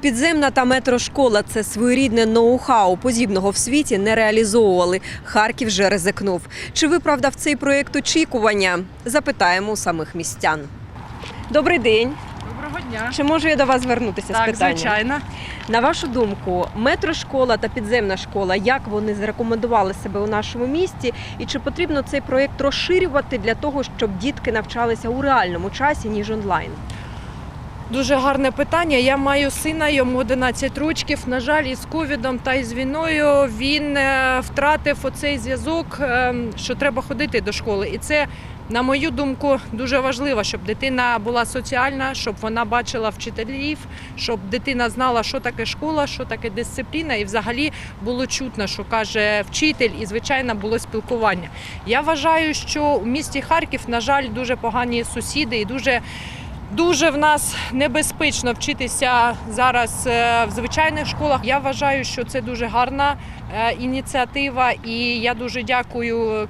Підземна та метрошкола це своєрідне ноу-хау. Подібного в світі не реалізовували. Харків вже ризикнув. Чи виправдав цей проєкт очікування? Запитаємо у самих містян. Добрий день. Доброго дня. Чи можу я до вас звернутися з Так, питанням? звичайно. На вашу думку, метрошкола та підземна школа, як вони зарекомендували себе у нашому місті, і чи потрібно цей проєкт розширювати для того, щоб дітки навчалися у реальному часі ніж онлайн? Дуже гарне питання. Я маю сина, йому 11 років. На жаль, із ковідом та із війною він е, втратив оцей зв'язок, е, що треба ходити до школи. І це, на мою думку, дуже важливо, щоб дитина була соціальна, щоб вона бачила вчителів, щоб дитина знала, що таке школа, що таке дисципліна, і взагалі було чутно, що каже вчитель, і звичайно було спілкування. Я вважаю, що у місті Харків, на жаль, дуже погані сусіди і дуже. Дуже в нас небезпечно вчитися зараз е, в звичайних школах. Я вважаю, що це дуже гарна е, ініціатива, і я дуже дякую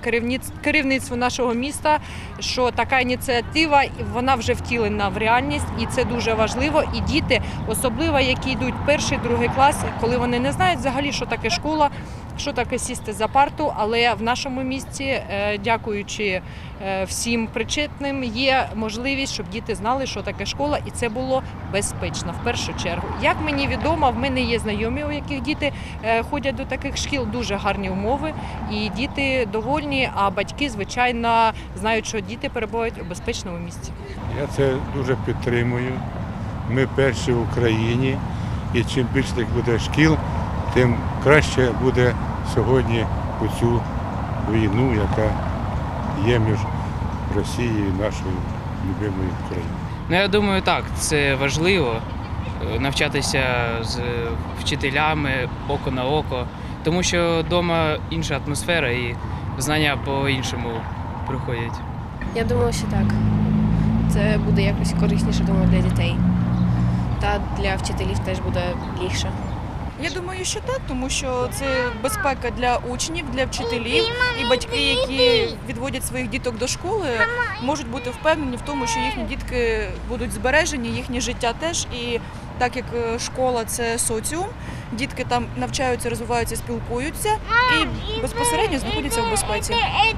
керівництву нашого міста, що така ініціатива вона вже втілена в реальність, і це дуже важливо. І діти, особливо які йдуть перший, другий клас, коли вони не знають взагалі, що таке школа, що таке сісти за парту. Але в нашому місті, е, дякуючи е, всім причетним, є можливість, щоб діти знали, що таке школа, і це було безпечно в першу чергу. Як мені відомо, в мене є знайомі, у яких діти е, ходять до таких шкіл, дуже гарні умови, і діти довольні. А батьки, звичайно, знають, що діти перебувають у безпечному місці. Я це дуже підтримую. Ми перші в Україні, і чим більше буде шкіл, тим краще буде сьогодні у цю війну, яка є між Росією і нашою любимою Україною. Ну, я думаю, так, це важливо е, навчатися з вчителями око на око, тому що вдома інша атмосфера і знання по-іншому приходять. Я думаю, що так. Це буде якось корисніше, думаю, для дітей. Та для вчителів теж буде легше. Я думаю, що так, тому що це безпека для учнів, для вчителів і батьки, які відводять своїх діток до школи, можуть бути впевнені в тому, що їхні дітки будуть збережені, їхнє життя теж. І так як е, школа це соціум, дітки там навчаються, розвиваються, спілкуються і безпосередньо знаходяться в безпеці.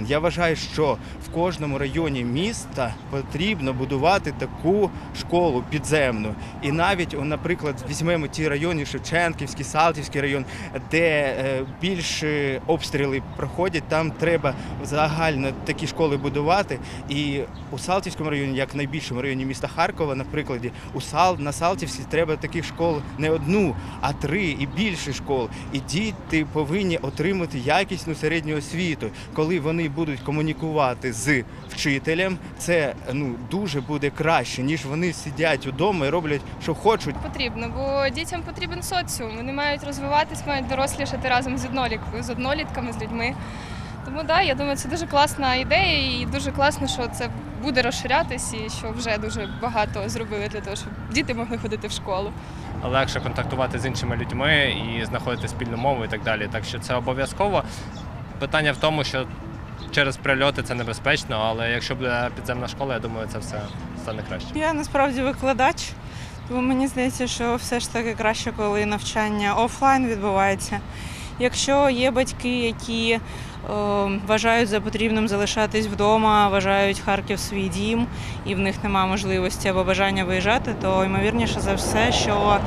Я вважаю, що в кожному районі міста потрібно будувати таку школу підземну. І навіть, наприклад, візьмемо ті райони, Шевченківський, Салтівський район, де е, більше обстріли проходять, там треба загально такі школи будувати. І у Салтівському районі, як в найбільшому районі міста Харкова, наприклад, у Сал на Салтівській треба таких школ не одну, а три і більше школ. І діти повинні отримати якісну середню освіту. Коли вони будуть комунікувати з вчителем, це ну дуже буде краще, ніж вони сидять вдома і роблять, що хочуть. Потрібно, бо дітям потрібен соціум. Вони мають розвиватись, мають дорослішати разом з однолітками, з однолітками, з людьми. Тому да, я думаю, це дуже класна ідея, і дуже класно, що це буде розширятись, і що вже дуже багато зробили для того, щоб діти могли ходити в школу. легше контактувати з іншими людьми і знаходити спільну мову і так далі. Так що це обов'язково. Питання в тому, що через прильоти це небезпечно, але якщо буде підземна школа, я думаю, це все стане краще. Я насправді викладач, тому мені здається, що все ж таки краще, коли навчання офлайн відбувається. Якщо є батьки, які вважають за потрібним залишатись вдома, вважають Харків свій дім, і в них немає можливості або бажання виїжджати, то ймовірніше за все, що е,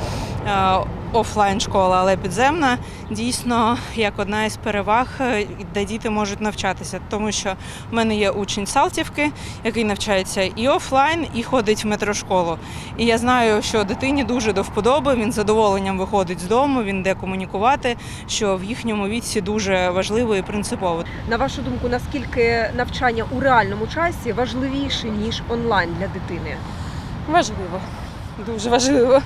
офлайн школа, але підземна, дійсно як одна із переваг, е, де діти можуть навчатися. Тому що в мене є учень Салтівки, який навчається і офлайн, і ходить в метрошколу. І я знаю, що дитині дуже до вподоби, він з задоволенням виходить з дому, він де комунікувати, що в їхньому віці дуже важливо і принципово. На вашу думку, наскільки навчання у реальному часі важливіше ніж онлайн для дитини? Важливо, дуже важливо.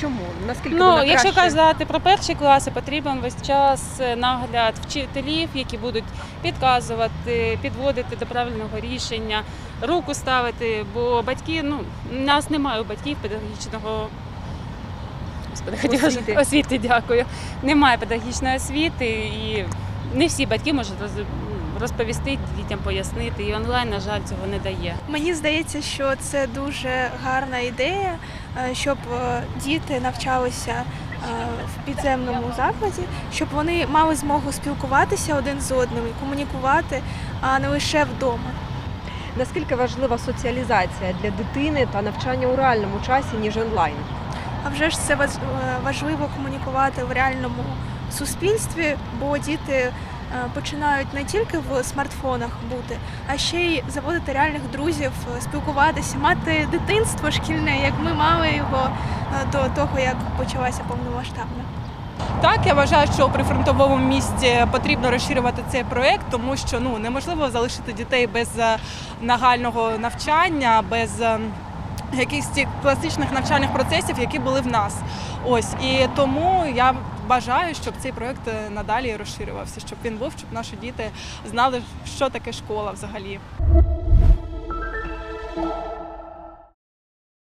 Чому? Наскільки Ну, вона якщо краще? казати про перші класи, потрібен весь час е, нагляд вчителів, які будуть підказувати, підводити до правильного рішення, руку ставити, бо батьки, ну, у нас немає у батьків педагогічного. Господи, Освіти. освіти, дякую. Немає педагогічної освіти і не всі батьки можуть розповісти дітям, пояснити. І онлайн, на жаль, цього не дає. Мені здається, що це дуже гарна ідея, е, щоб е, діти навчалися е, в підземному закладі, щоб вони мали змогу спілкуватися один з одним і комунікувати, а не лише вдома. Наскільки важлива соціалізація для дитини та навчання у реальному часі, ніж онлайн? А вже ж це важ- важливо комунікувати в реальному суспільстві, бо діти е, починають не тільки в смартфонах бути, а ще й заводити реальних друзів, е, спілкуватися, мати дитинство шкільне, як ми мали його е, до того, як почалася повномасштабна. Так, я вважаю, що при фронтовому місті потрібно розширювати цей проект, тому що ну неможливо залишити дітей без нагального навчання, без якихось класичних навчальних процесів, які були в нас. Ось і тому я бажаю, щоб цей проект е, надалі розширювався, щоб він був, щоб наші діти знали, що таке школа взагалі.